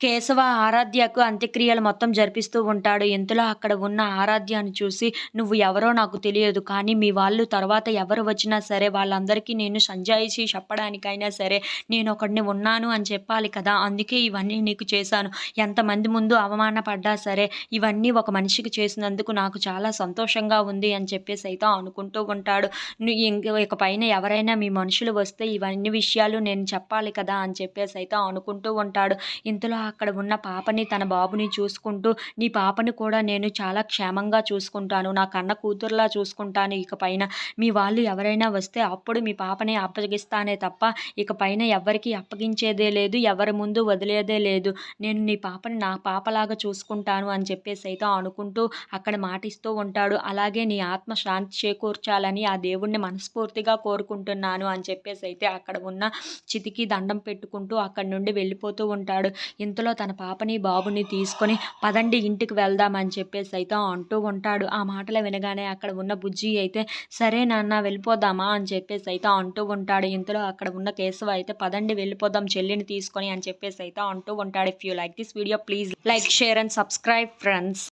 కేశవ ఆరాధ్యకు అంత్యక్రియలు మొత్తం జరిపిస్తూ ఉంటాడు. ఇంతలో అక్కడ ఉన్న ఆరాధ్యను చూసి నువ్వు ఎవరో నాకు తెలియదు. కానీ మీ వాళ్ళు తర్వాత ఎవరు వచ్చినా సరే వాళ్ళందరికీ నేను సంజాయిషి చెప్పడానికైనా సరే నేను ఒకడిని ఉన్నాను అని చెప్పాలి కదా! అందుకే ఇవన్నీ నీకు చేశాను. ఎంతమంది ముందు అవమానపడ్డా సరే ఇవన్నీ ఒక మనిషికి చేసినందుకు నాకు చాలా సంతోషంగా ఉంది అని చెప్పేసి అయితే అనుకుంటూ ఉంటాడు. ఇక పైన ఎవరైనా మీ మనుషులు వస్తే ఇవన్నీ విషయాలు నేను చెప్పాలి కదా! అని చెప్పేసి అయితే అనుకుంటూ ఉంటాడు. ఇంతలో అక్కడ ఉన్న పాపని తన బాబుని చూసుకుంటూ నీ పాపని కూడా నేను చాలా క్షేమంగా చూసుకుంటాను. నా కన్న కూతురులా చూసుకుంటాను ఇకపైన. మీ వాళ్ళు ఎవరైనా వస్తే అప్పుడు మీ పాపని అప్పగిస్తానే తప్ప ఇకపైన ఎవరికి అప్పగించేదే లేదు. ఎవరి ముందు వదిలేదే లేదు. నేను నీ పాపని నా పాపలాగా చూసుకుంటాను అని చెప్పేసి అయితే అనుకుంటూ అక్కడ మాటిస్తూ ఉంటాడు. అలాగే నీ ఆత్మ శాంతి చేకూర్చాలని ఆ దేవుడిని మనస్ఫూర్తిగా కోరుకుంటున్నాను అని చెప్పేసి అయితే అక్కడ ఉన్న చితికి దండం పెట్టుకుంటూ అక్కడి నుండి వెళ్ళిపోతూ ఉంటాడు. ఇంతలో తన పాపని బాబుని తీసుకొని పదండి ఇంటికి వెళ్దాం అని చెప్పేసి అయితే అంటూ ఉంటాడు. ఆ మాటలు వినగానే అక్కడ ఉన్న బుజ్జి అయితే సరే నాన్న వెళ్ళిపోదామా అని చెప్పేసి అయితే అంటూ ఉంటాడు. ఇంతలో అక్కడ ఉన్న కేశవ అయితే పదండి వెళ్ళిపోదాం చెల్లిని తీసుకొని అని చెప్పేసి అయితే అంటూ ఉంటాడు. If you like this video please like share and subscribe friends.